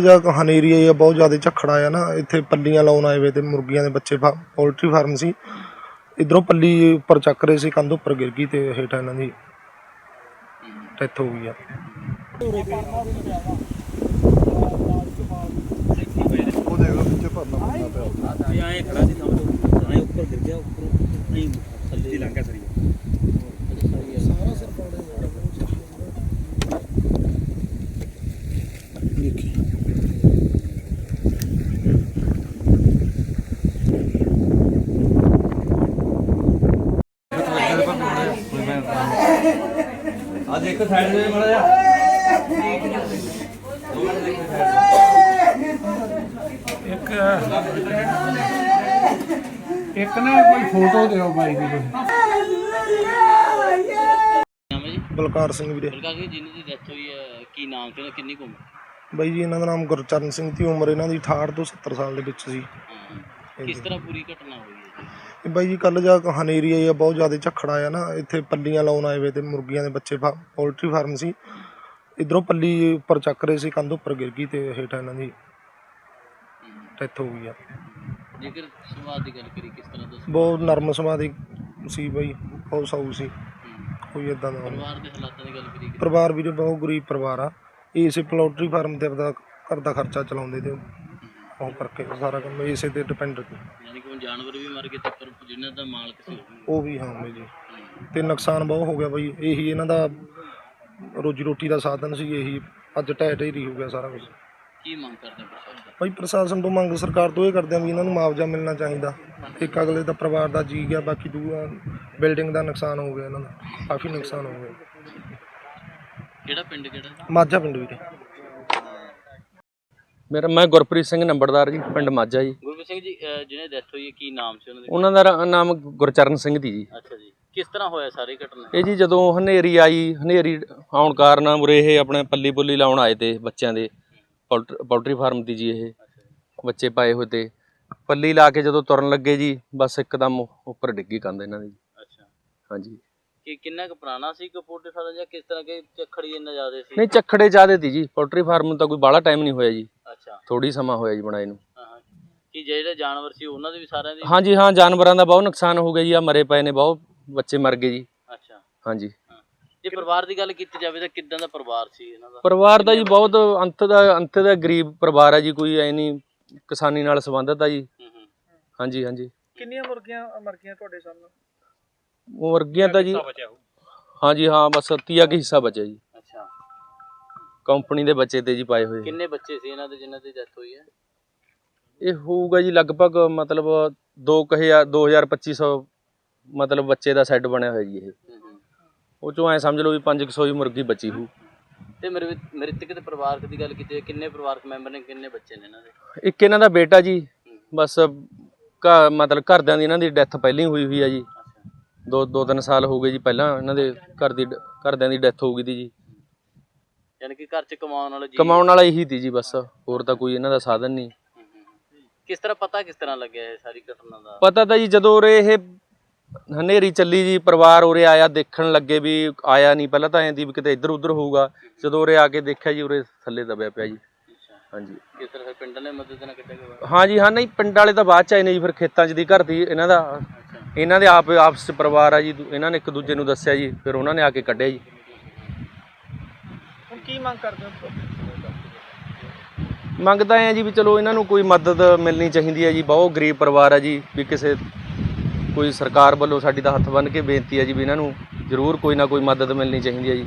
ਕੱਲ ਜਾ ਹਨੇਰੀ ਆਈ ਆ ਬਹੁਤ ਜ਼ਿਆਦਾ ਝੱਖੜ ਆਇਆ ਨਾ, ਇੱਥੇ ਪੱਲੀਆਂ ਲਾਉਣ ਆਏ ਵੇ ਤੇ ਮੁਰਗੀਆਂ ਦੇ ਬੱਚੇ ਫਾ- ਪੋਲਟਰੀ ਫਾਰਮ ਸੀ। ਇਧਰੋਂ ਪੱਲੀ ਉੱਪਰ ਚੱਕ ਰਹੇ ਸੀ, ਕੰਧ ਉੱਪਰ ਗਿਰ ਗਈ ਤੇ ਹੇਠਾਂ ਇਹਨਾਂ ਦੀ ਡੈਥ ਹੋ ਗਈ ਆ ਇਹ ਆਏ ਖੜਾ ਸੀ ਸਮਝੋ ਆਏ ਉੱਪਰ ਗਿਰ ਗਿਆ ਉੱਪਰੋਂ ਨਹੀਂ ਥੱਲੇ ਦੀ ਲੰਘਿਆ ਸਰੀ ਸਾਰਾ ਸਿਰ ਆ ਦੇਖੋ ਸਾਈਡ ਤੇ ਮੜਾ ਜਾ ਇੱਕ ਇੱਕ ਨਾ ਕੋਈ ਫੋਟੋ ਦਿਓ ਬਾਈ ਦੀ ਜੀ ਬਲਕਾਰ ਸਿੰਘ ਵੀਰੇ। ਬਲਕਾ ਕਿ ਜਿਹਨਾਂ ਦੀ ਡੈਥ ਹੋਈ ਹੈ ਕੀ ਨਾਮ ਤੇ ਕਿੰਨੀ ਕੁ ਉਮਰ? ਬਾਈ ਜੀ ਇਹਨਾਂ ਦਾ ਨਾਮ ਗੁਰਚਰਨ ਸਿੰਘ ਦੀ ਉਮਰ ਇਹਨਾਂ ਦੀ 68 ਤੋਂ 70 ਸਾਲ ਦੇ ਵਿੱਚ ਸੀ। ਕਿਸ ਤਰ੍ਹਾਂ ਪੂਰੀ ਘਟਨਾ ਹੋਈ ਹੈ ਜੀ? ਇਹ ਬਾਈ ਜੀ ਕੱਲ ਜਾ ਹਨੇਰੀ ਆਈ ਆ ਬਹੁਤ ਜ਼ਿਆਦਾ ਝੱਖੜ ਆਇਆ ਨਾ ਇੱਥੇ ਪੱਲੀਆਂ ਲਾਉਣ ਆਏ ਵੇ ਤੇ ਮੁਰਗੀਆਂ ਦੇ ਬੱਚੇ ਫਾ- ਪੋਲਟਰੀ ਫਾਰਮ ਸੀ ਇਧਰੋਂ ਪੱਲੀ ਉੱਪਰ ਚੱਕ ਰਹੇ ਸੀ ਕੰਧ ਉੱਪਰ ਗਿਰ ਗਈ ਤੇ ਹੇਠਾਂ ਇਹਨਾਂ ਦੀ ਡੈਥ ਹੋ ਗਈ ਆ ਜੇਕਰ ਸੁਭਾਅ ਦੀ ਗੱਲ ਕਰੀ ਕਿਸ ਤਰ੍ਹਾਂ ਦਾ? ਬਹੁਤ ਨਰਮ ਸੁਭਾਅ ਦੀ ਸੀ ਬਾਈ ਬਹੁਤ ਸਾਊ ਸੀ। ਕੋਈ ਇਦਾਂ ਦਾ ਨਹੀਂ। ਪਰਿਵਾਰ ਦੇ ਹਾਲਾਤਾਂ ਦੀ ਗੱਲ ਕਰੀ ਪਰਿਵਾਰ ਵੀਰੇ ਬਹੁਤ ਗਰੀਬ ਪਰਿਵਾਰ ਆ ਇਸੇ ਪੋਲਟਰੀ ਫਾਰਮ ਤੇ ਆਪਦਾ ਘਰ ਦਾ ਖਰਚਾ ਚਲਾਉਂਦੇ ਤੇ ਉਹ ਕਰਕੇ ਸਾਰਾ ਕੰਮ ਇਸੇ ਤੇ ਡਿਪੈਂਡ ਯਾਨੀ ਕਿ ਹੁਣ ਜਾਨਵਰ ਵੀ ਮਰ ਗਏ ਤੇ ਪਰ ਜਿਨ੍ਹਾਂ ਦਾ ਮਾਲਕ ਸੀ ਉਹ ਵੀ। ਉਹ ਵੀ ਹਾਂ ਬਾਈ ਜੀ। ਤੇ ਨੁਕਸਾਨ ਬਹੁਤ ਹੋ ਗਿਆ ਬਾਈ ਇਹੀ ਇਹਨਾਂ ਦਾ ਰੋਜੀ ਰੋਟੀ ਦਾ ਸਾਧਨ ਸੀ ਇਹੀ ਅੱਜ ਢਹਿ ਢੇਰੀ ਹੋ ਗਿਆ ਸਾਰਾ ਕੁਝ ਕੀ ਮੰਗ ਕਰਦੇ ਪ੍ਰਸ਼ਾਸਨ? ਬਾਈ ਪ੍ਰਸ਼ਾਸਨ ਤੋਂ ਮੰਗ ਸਰਕਾਰ ਤੋਂ ਇਹ ਕਰਦੇ ਆ ਵੀ ਇਹਨਾਂ ਨੂੰ ਮੁਆਵਜ਼ਾ ਮਿਲਣਾ ਚਾਹੀਦਾ ਇੱਕ ਅਗਲੇ ਦਾ ਪਰਿਵਾਰ ਦਾ ਜੀ ਗਿਆ ਬਾਕੀ ਦੂਆ ਬਿਲਡਿੰਗ ਦਾ ਨੁਕਸਾਨ ਹੋ ਗਿਆ ਇਹਨਾਂ ਦਾ ਕਾਫੀ ਨੁਕਸਾਨ ਹੋ ਗਿਆ ਕਿਹੜਾ ਪਿੰਡ ਕਿਹੜਾ ਮਾਝਾ ਪਿੰਡ ਵੀਰੇ ਮੇਰਾ ਮੈਂ ਗੁਰਪ੍ਰੀਤ ਸਿੰਘ ਨੰਬਰਦਾਰ ਜੀ ਪਿੰਡ ਮਾਝਾ ਜੀ। ਗੁਰਬੀਰ ਸਿੰਘ ਜੀ ਅਹ ਜਿਹਨੇ ਡੈਥ ਹੋਈ ਹੈ ਕੀ ਨਾਮ ਸੀ ਉਹਨਾਂ ਦੇ? ਉਹਨਾਂ ਦਾ ਰਾ- ਨਾਮ ਗੁਰਚਰਨ ਸਿੰਘ ਦੀ ਜੀ। ਅੱਛਾ ਜੀ। ਕਿਸ ਤਰ੍ਹਾਂ ਹੋਇਆ ਸਾਰੀ ਘਟਨਾ? ਇਹ ਜੀ ਜਦੋਂ ਹਨੇਰੀ ਆਈ ਹਨੇਰੀ ਆਉਣ ਕਾਰਨ ਉਰੇ ਇਹ ਆਪਣੇ ਪੱਲੀ ਪੁੱਲੀ ਲਾਉਣ ਆਏ ਤੇ ਬੱਚਿਆਂ ਦੇ ਪੋਲਟ- ਪੋਲਟਰੀ ਫਾਰਮ ਦੀ ਜੀ ਇਹ। ਬੱਚੇ ਪਾਏ ਹੋਏ ਤੇ। ਪੱਲੀ ਲਾ ਕੇ ਜਦੋਂ ਤੁਰਨ ਲੱਗੇ ਜੀ ਬਸ ਇੱਕਦਮ ਉੱਪਰ ਡਿੱਗੀ ਕੰਧ ਇਹਨਾਂ ਦੀ। ਅੱਛਾ। ਹਾਂਜੀ। ਕਿ ਕਿੰਨਾ ਕੁ ਪੁਰਾਣਾ ਸੀ ਕਪੂਰਟੇ ਸਾਰਾ ਜਾਂ ਕਿਸ ਤਰ੍ਹਾਂ ਕਿ ਝੱਖੜੀ ਇੰਨਾ ਜ਼ਿਆਦਾ ਸੀ? ਨਹੀਂ ਚੱਖੜੇ ਜ਼ਿਆਦੇ ਤੀ ਜੀ। ਪੋਲਟਰੀ ਫਾਰਮ ਨੂੰ ਤਾਂ ਕੋਈ ਬਾਹਲਾ ਟਾਈਮ ਨਹੀਂ ਹੋਇਆ ਜੀ। ਥੋੜੀ ਸਮਾਂ ਹੋਇਆ ਜੀ ਬਣਾਏ ਨੂੰ। ਹਾਂ ਕਿ ਜਿਹੜੇ ਜਾਨਵਰ ਸੀ ਉਹਨਾਂ ਦੇ ਵੀ ਸਾਰਿਆਂ ਦੇ? ਹਾਂਜੀ ਹਾਂ ਜਾਨਵਰਾਂ ਦਾ ਬਹੁਤ ਨੁਕਸਾਨ ਹੋ ਗਿਆ ਜੀ ਆ ਮਰੇ ਪਏ ਨੇ ਬਹੁਤ ਬੱਚੇ ਮਰ ਗਏ ਜੀ। ਅੱਛਾ। ਹਾਂਜੀ। ਹਾਂ। ਜੇ ਪਰਿਵਾਰ ਦੀ ਗੱਲ ਕੀਤੀ ਜਾਵੇ ਤਾਂ ਕਿੱਦਾਂ ਦਾ ਪਰਿਵਾਰ ਸੀ ਇਹਨਾਂ ਦਾ? ਪਰਿਵਾਰ ਦਾ ਜੀ ਬਹੁਤ ਅੰਤ ਦਾ ਅੰਤ ਦਾ ਗਰੀਬ ਪਰਿਵਾਰ ਹੈ ਜੀ ਕੋਈ ਐ ਨਹੀਂ ਕਿਸਾਨੀ ਨਾਲ ਸੰਬੰਧਿਤ ਆ ਜੀ। ਹੂੰ ਹੂੰ। ਹਾਂਜੀ ਹਾਂਜੀ। ਕਿੰਨੀਆਂ ਮੁਰਗੀਆਂ ਮਰ ਗਈਆਂ ਤੁਹਾਡੇ ਸਾਹਮਣੇ? ਮੁਰਗੀਆਂ ਤਾਂ ਜੀ ਹਾਂਜੀ ਹਾਂ ਬਸ ਤੀਆ ਕੀ ਹਿੱਸਾ ਬਚਿਆ ਜੀ। ਕੰਪਨੀ ਦੇ ਬੱਚੇ ਤੇ ਜੀ ਪਾਏ ਹੋਏ। ਕਿੰਨੇ ਬੱਚੇ ਸੀ ਇਹਨਾਂ ਦੇ ਜਿਨ੍ਹਾਂ ਦੀ ਡੈਥ ਹੋਈ ਹੈ? ਇਹ ਹੋਊਗਾ ਜੀ ਲਗਭਗ ਮਤਲਬ 2000 2250 ਮਤਲਬ ਬੱਚੇ ਦਾ ਸੈੱਟ ਬਣਿਆ ਹੋਇਆ ਜੀ ਇਹ। ਹੂੰ ਹੂੰ। ਉਹ ਚੋਂ ਐ ਸਮਝ ਲਓ ਵੀ 500 ਹੀ ਮੁਰਗੀ ਬਚੀ ਹੋਊ। ਤੇ ਮੇਰੇ ਮ੍ਰਿਤਕ ਦੇ ਪਰਿਵਾਰਕ ਦੀ ਗੱਲ ਕੀਤੀ ਕਿੰਨੇ ਪਰਿਵਾਰਕ ਮੈਂਬਰ ਨੇ ਕਿੰਨੇ ਬੱਚੇ ਨੇ ਇਹਨਾਂ ਦੇ? ਇੱਕ ਇਹਨਾਂ ਦਾ ਬੇਟਾ ਜੀ ਬਸ ਘਰ ਮਤਲਬ ਘਰਦਿਆਂ ਦੀ ਇਹਨਾਂ ਦੀ ਡੈਥ ਪਹਿਲਾਂ ਹੀ ਹੋਈ ਹੋਈ ਆ ਜੀ। ਦੋ ਦੋ ਤਿੰਨ ਸਾਲ ਹੋ ਗਏ ਜੀ ਪਹਿਲਾਂ ਇਹਨਾਂ ਦੇ ਘਰ ਦੀ ਘਰਦਿਆਂ ਦੀ ਡੈਥ ਹੋ ਗਈ ਤੀ ਜੀ। ਯਾਨੀ ਕਿ ਘਰ 'ਚ ਕਮਾਉਣ ਵਾਲਾ ਜੀ ਕਮਾਉਣ ਵਾਲਾ ਇਹੀ ਤੀ ਜੀ ਬਸ ਹੋਰ ਤਾਂ ਕੋਈ ਇਹਨਾਂ ਦਾ ਸਾਧਨ ਨਹੀਂ। ਕਿਸ ਤਰ੍ਹਾਂ ਪਤਾ ਕਿਸ ਤਰ੍ਹਾਂ ਲੱਗਿਆ ਇਹ ਸਾਰੀ ਘਟਨਾ ਦਾ? ਪਤਾ ਤਾਂ ਜੀ ਜਦੋਂ ਉਰੇ ਇਹ ਹਨੇਰੀ ਚੱਲੀ ਜੀ ਪਰਿਵਾਰ ਉਰੇ ਆਇਆ ਦੇਖਣ ਲੱਗੇ ਵੀ ਆਇਆ ਨਹੀਂ। ਪਹਿਲਾਂ ਤਾਂ ਐਂ ਦੀ ਵੀ ਕਿਤੇ ਇੱਧਰ ਉੱਧਰ ਹੋਊਗਾ। ਜਦੋਂ ਉਰੇ ਆ ਕੇ ਦੇਖਿਆ ਜੀ ਉਰੇ ਥੱਲੇ ਦਬਿਆ ਪਿਆ ਜੀ। ਅੱਛਾ ਹਾਂਜੀ। ਕਿਸ ਤਰ੍ਹਾਂ ਫਿਰ ਪਿੰਡ ਨੇ ਮਦਦ ਨਾਲ ਕਿੱਥੇ ਗਏ? ਹਾਂਜੀ ਹਾਂ ਨਹੀਂ ਪਿੰਡ ਵਾਲੇ ਤਾਂ ਬਾਅਦ ਚ ਆਏ ਨੇ ਜੀ ਫਿਰ ਖੇਤਾਂ 'ਚ ਦੀ ਘਰ ਦੀ ਇਹਨਾਂ ਦਾ। ਇਹਨਾਂ ਦੇ ਆਪ ਆਪਸ 'ਚ ਪਰਿਵਾਰ ਆ ਜੀ ਦੂ- ਇਹਨਾਂ ਨੇ ਇੱਕ ਦੂਜੇ ਨੂੰ ਦੱਸਿਆ ਜੀ ਫਿਰ ਉਹਨਾਂ ਨੇ ਆ ਕੇ ਕੱਢਿਆ ਜੀ। ਕੀ ਮੰਗ ਕਰਦੇ ਹੋ ਮੰਗਦਾ ਆ ਜੀ ਵੀ ਚਲੋ ਇਹਨਾਂ ਨੂੰ ਕੋਈ ਮਦਦ ਮਿਲਣੀ ਚਾਹੀਦੀ ਹੈ ਜੀ, ਬਹੁਤ ਗਰੀਬ ਪਰਿਵਾਰ ਆ ਜੀ, ਵੀ ਕਿਸੇ ਕੋਈ ਸਰਕਾਰ ਵੱਲੋਂ ਸਾਡੀ ਤਾਂ ਹੱਥ ਬੰਨ੍ਹ ਕੇ ਬੇਨਤੀ ਹੈ ਜੀ ਵੀ ਇਹਨਾਂ ਨੂੰ ਜ਼ਰੂਰ ਕੋਈ ਨਾ ਕੋਈ ਮਦਦ ਮਿਲਣੀ ਚਾਹੀਦੀ ਹੈ ਜੀ।